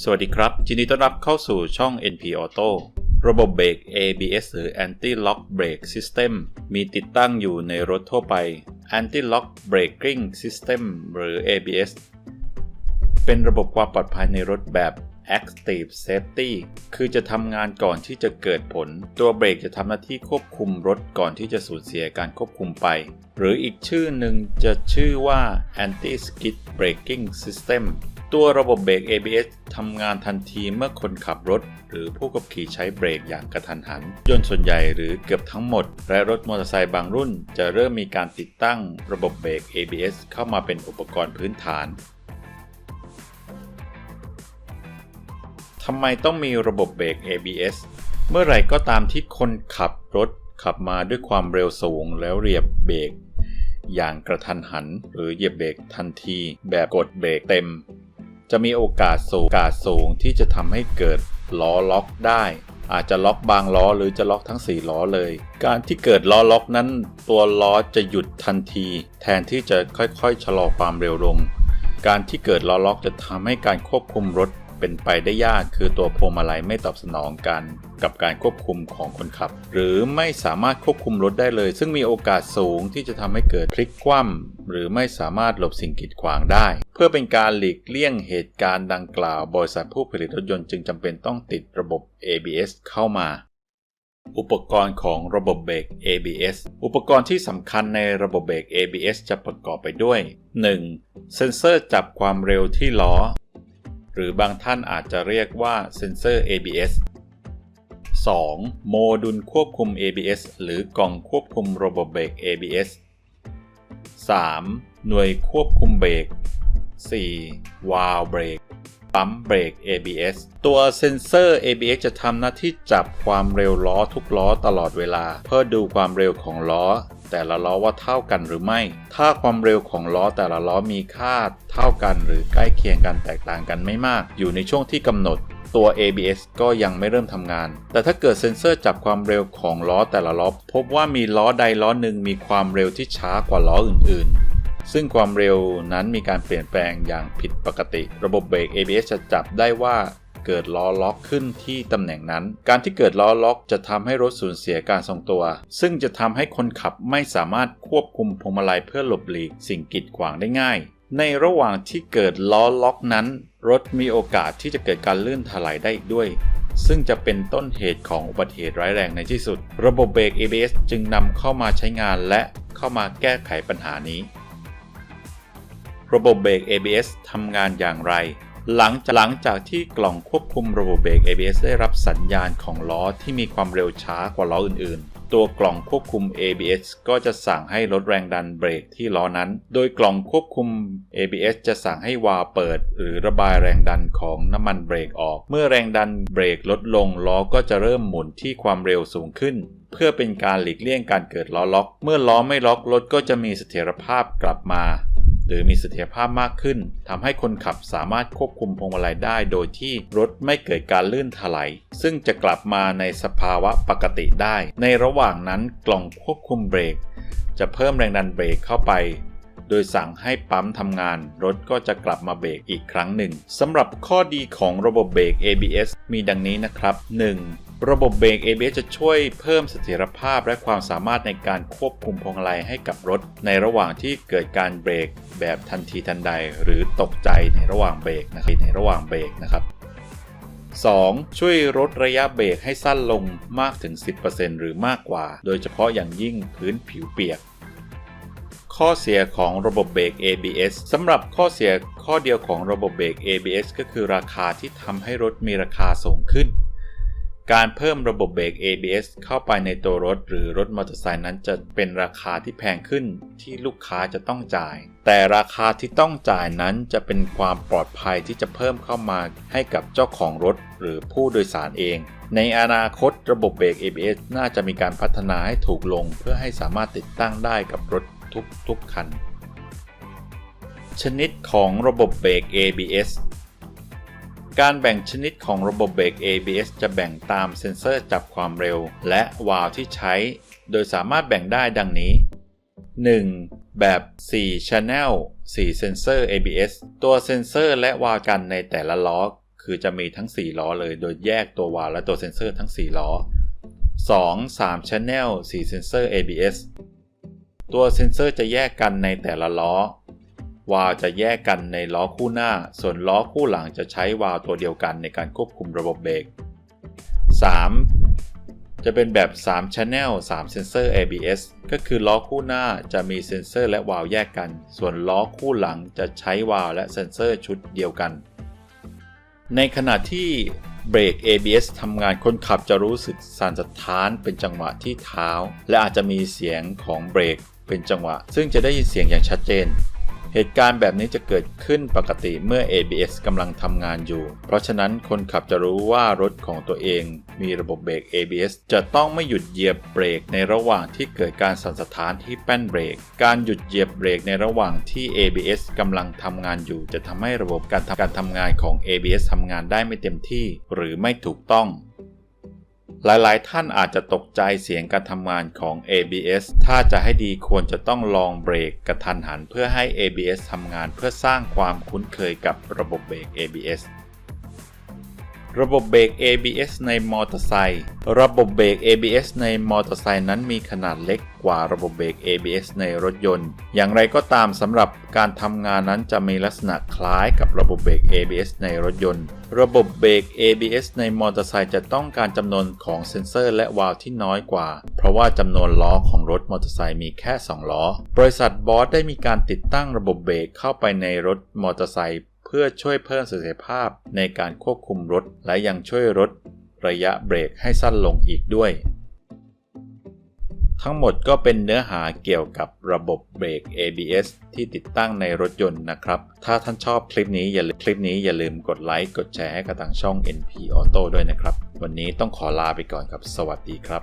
สวัสดีครับยินดีต้อนรับเข้าสู่ช่อง NP Auto ระบบเบรก ABS หรือ Anti Lock Brake System มีติดตั้งอยู่ในรถทั่วไป Anti Lock Braking System หรือ ABS เป็นระบบความปลอดภัยในรถแบบ Active Safety คือจะทำงานก่อนที่จะเกิดผล ตัวเบรกจะทำหน้าที่ควบคุมรถก่อนที่จะสูญเสียการควบคุมไป หรืออีกชื่อหนึ่งจะชื่อว่า Anti Skid Braking System ตัวระบบเบรก ABS ทำงานทันทีเมื่อคนขับรถ หรือผู้ขับขี่ใช้เบรกอย่างกระทันหัน ยนต์ส่วนใหญ่หรือเกือบทั้งหมด และรถมอเตอร์ไซค์บางรุ่น จะเริ่มมีการติดตั้งระบบเบรก ABS เข้ามาเป็นอุปกรณ์พื้นฐานทำไมต้องมีระบบเบรก ABS เมื่อไหร่ก็ตามที่คนขับรถขับมาด้วยความเร็วสูงแล้วเรียบเบรกอย่างกระทันหัน หรือเหยียบเบรกทันที แบบกดเบรกเต็ม จะมีโอกาสสูงโอกาสสูงที่จะทำให้เกิดล้อล็อกได้ อาจจะล็อกบางล้อหรือจะล็อกทั้ง 4 ล้อเลย การที่เกิดล้อล็อกนั้น ตัวล้อจะหยุดทันที แทนที่จะค่อยๆชะลอความเร็วลง การที่เกิดล้อล็อกจะทำให้การควบคุมรถเป็นไปได้ยากคือตัวพวงมาลัยไม่ตอบสนองกันกับการควบคุมของคนขับ หรือไม่สามารถควบคุมรถได้เลย ซึ่งมีโอกาสสูงที่จะทำให้เกิดพลิกคว่ำหรือไม่สามารถหลบสิ่งกีดขวางได้ เพื่อเป็นการหลีกเลี่ยงเหตุการณ์ดังกล่าว บริษัทผู้ผลิตรถยนต์จึงจำเป็นต้องติดระบบ ABS เข้ามา อุปกรณ์ของระบบเบรก ABS อุปกรณ์ที่สำคัญในระบบเบรก ABS จะประกอบไปด้วย 1. เซ็นเซอร์จับความเร็วที่ล้อ หรือบางท่านอาจจะเรียกว่าเซนเซอร์ ABS 2. โมดูลควบคุม ABS หรือกล่องควบคุมระบบเบรก ABS 3. หน่วยควบคุมเบรก 4. วาล์วเบรกปั๊มเบรก ABS ตัวเซนเซอร์ ABS จะทำหน้าที่จับความเร็วล้อทุกล้อตลอดเวลา เพื่อดูความเร็วของล้อ แต่ละล้อว่าเท่ากันหรือไม่ ถ้าความเร็วของล้อแต่ละล้อมีค่าเท่ากันหรือใกล้เคียงกันแตกต่างกันไม่มาก อยู่ในช่วงที่กำหนดตัว ABS ก็ยังไม่เริ่มทำงาน แต่ถ้าเกิดเซ็นเซอร์จับความเร็วของล้อแต่ละล้อ พบว่ามีล้อใดล้อหนึ่งมีความเร็วที่ช้ากว่าล้ออื่นๆ ซึ่งความเร็วนั้นมีการเปลี่ยนแปลงอย่างผิดปกติ ระบบเบรก ABS จะจับได้ว่าเกิดล้อล็อกขึ้นที่ตำแหน่งนั้น การที่เกิดล้อล็อกจะทำให้รถสูญเสียการทรงตัว ซึ่งจะทำให้คนขับไม่สามารถควบคุมพวงมาลัยเพื่อหลบหลีกสิ่งกีดขวางได้ง่าย ในระหว่างที่เกิดล้อล็อกนั้น รถมีโอกาสที่จะเกิดการลื่นถลายได้อีกด้วย ซึ่งจะเป็นต้นเหตุของอุบัติเหตุร้ายแรงในที่สุด ระบบเบรก ABS จึงนำเข้ามาใช้งานและเข้ามาแก้ไขปัญหานี้ ระบบเบรก ABS ทำงานอย่างไร หลังจากหลังจากที่กล่องควบคุมระบบเบรก ABS ได้รับสัญญาณของล้อที่มีความเร็วช้ากว่าล้ออื่นๆ ตัวกล่องควบคุม ABS ก็จะสั่งให้ลดแรงดันเบรกที่ล้อนั้น โดยกล่องควบคุม ABS จะสั่งให้วาล์วเปิด หรือระบายแรงดันของน้ำมันเบรกออก เมื่อแรงดันเบรกลดลงล้อก็จะเริ่มหมุนที่ความเร็วสูงขึ้นเพื่อเป็นการหลีกเลี่ยงการเกิดล้อล็อก เมื่อล้อไม่ล็อกรถก็จะมีเสถียรภาพกลับมา หรือมีเสถียรภาพมากขึ้นทำให้คนขับสามารถควบคุมพวงมาลัยได้ โดยที่รถไม่เกิดการลื่นถลายซึ่งจะกลับมาในสภาวะปกติได้ ในระหว่างนั้นกล่องควบคุมเบรก จะเพิ่มแรงดันเบรกเข้าไปโดยสั่งให้ปั๊มทำงาน รถก็จะกลับมาเบรกอีกครั้งหนึ่งสำหรับข้อดีของระบบเบรก ABS มีดังนี้นะครับ 1. ระบบเบรก ABS จะช่วยเพิ่มเสถียรภาพและความสามารถในการควบคุมพวงมาลัยให้กับรถ ในระหว่างที่เกิดการเบรกแบบทันทีทันใด หรือตกใจในระหว่างเบรกนะครับในระหว่างเบรกนะครับ 2. ช่วยลดระยะเบรกให้สั้นลงมากถึง 10%หรือมากกว่า โดยเฉพาะอย่างยิ่งพื้นผิวเปียก ข้อเสียของระบบเบรก ABS สำหรับข้อเสียข้อเดียวของระบบเบรก ABS ก็คือราคาที่ทำให้รถมีราคาสูงขึ้น การเพิ่มระบบเบรก ABS เข้าไปในตัวรถ หรือรถมอเตอร์ไซค์นั้นจะเป็นราคาที่แพงขึ้นที่ลูกค้าจะต้องจ่าย แต่ราคาที่ต้องจ่ายนั้นจะเป็นความปลอดภัยที่จะเพิ่มเข้ามาให้กับเจ้าของรถ หรือผู้โดยสารเอง ในอนาคตระบบเบรก ABS น่าจะมีการพัฒนาให้ถูกลง เพื่อให้สามารถติดตั้งได้กับรถทุกๆคัน ชนิดของระบบเบรก ABS การแบ่งชนิดของระบบเบรก ABS จะแบ่งตามเซ็นเซอร์จับความเร็ว และวาล์วที่ใช้ โดยสามารถแบ่งได้ดังนี้ 1. แบบ 4 Channel 4 เซนเซอร์ ABS ตัวเซ็นเซอร์และวาล์วกันในแต่ละล้อ คือจะมีทั้ง 4 ล้อเลย โดยแยกตัววาล์วและตัวเซ็นเซอร์ทั้ง 4 ล้อ 2. 3 Channel 4 เซนเซอร์ ABS ตัวเซ็นเซอร์จะแยกกันในแต่ละล้อ วาล์วจะแยกกันในล้อคู่หน้า ส่วนล้อคู่หลังจะใช้วาล์วตัวเดียวกันในการควบคุมระบบเบรก 3. จะเป็นแบบ 3 Channel 3 Sensor ABS ก็คือล้อคู่หน้าจะมีเซ็นเซอร์และวาล์วแยกกัน ส่วนล้อคู่หลังจะใช้วาล์วและเซ็นเซอร์ชุดเดียวกัน ในขณะที่เบรก ABS ทำงานคนขับจะรู้สึกสั่นสะท้านเป็นจังหวะที่เท้า และอาจจะมีเสียงของเบรกเป็นจังหวะ ซึ่งจะได้ยินเสียงอย่างชัดเจน เหตุการณ์แบบนี้จะเกิดขึ้นปกติเมื่อ ABS กำลังทำงานอยู่ เพราะฉะนั้นคนขับจะรู้ว่ารถของตัวเองมีระบบเบรก ABS จะต้องไม่หยุดเหยียบเบรกในระหว่างที่เกิดการสั่นสะท้านที่แป้นเบรก การหยุดเหยียบเบรกในระหว่างที่ ABS กำลังทำงานอยู่ จะทำให้ระบบการทำการทำงานของ ABS ทำงานได้ไม่เต็มที่ หรือไม่ถูกต้อง หลายๆ ท่านอาจจะตกใจเสียงการทำงานของ ABS ถ้าจะให้ดีควรจะต้องลองเบรกกระทันหันเพื่อให้ ABS ทำงานเพื่อสร้างความคุ้นเคยกับระบบเบรก ABS ระบบเบรก ABS ในมอเตอร์ไซค์ระบบเบรก ABS ในมอเตอร์ไซค์นั้นมีขนาดเล็กกว่าระบบเบรก ABS ในรถยนต์ อย่างไรก็ตามสำหรับการทำงานนั้นจะมีลักษณะคล้ายกับระบบเบรก ABS ในรถยนต์ ระบบเบรก ABS ในมอเตอร์ไซค์จะต้องการจำนวนของเซ็นเซอร์และวาล์วที่น้อยกว่า เพราะว่าจำนวนล้อของรถมอเตอร์ไซค์มีแค่ 2 ล้อ บริษัทบอสได้มีการติดตั้งระบบเบรกเข้าไปในรถมอเตอร์ไซค์ พื่อช่วยเพิ่มประสิทธิภาพในการควบคุมรถ และยังช่วยลดระยะเบรกให้สั้นลงอีกด้วย ทั้งหมดก็เป็นเนื้อหาเกี่ยวกับระบบเบรก ABS ที่ติดตั้งในรถยนต์นะครับ ถ้าท่านชอบคลิปนี้อย่าลืมคลิปนี้อย่าลืมกดไลค์กดแชร์ให้กับทางช่อง NP Auto ด้วยนะครับ วันนี้ต้องขอลาไปก่อนครับ สวัสดีครับ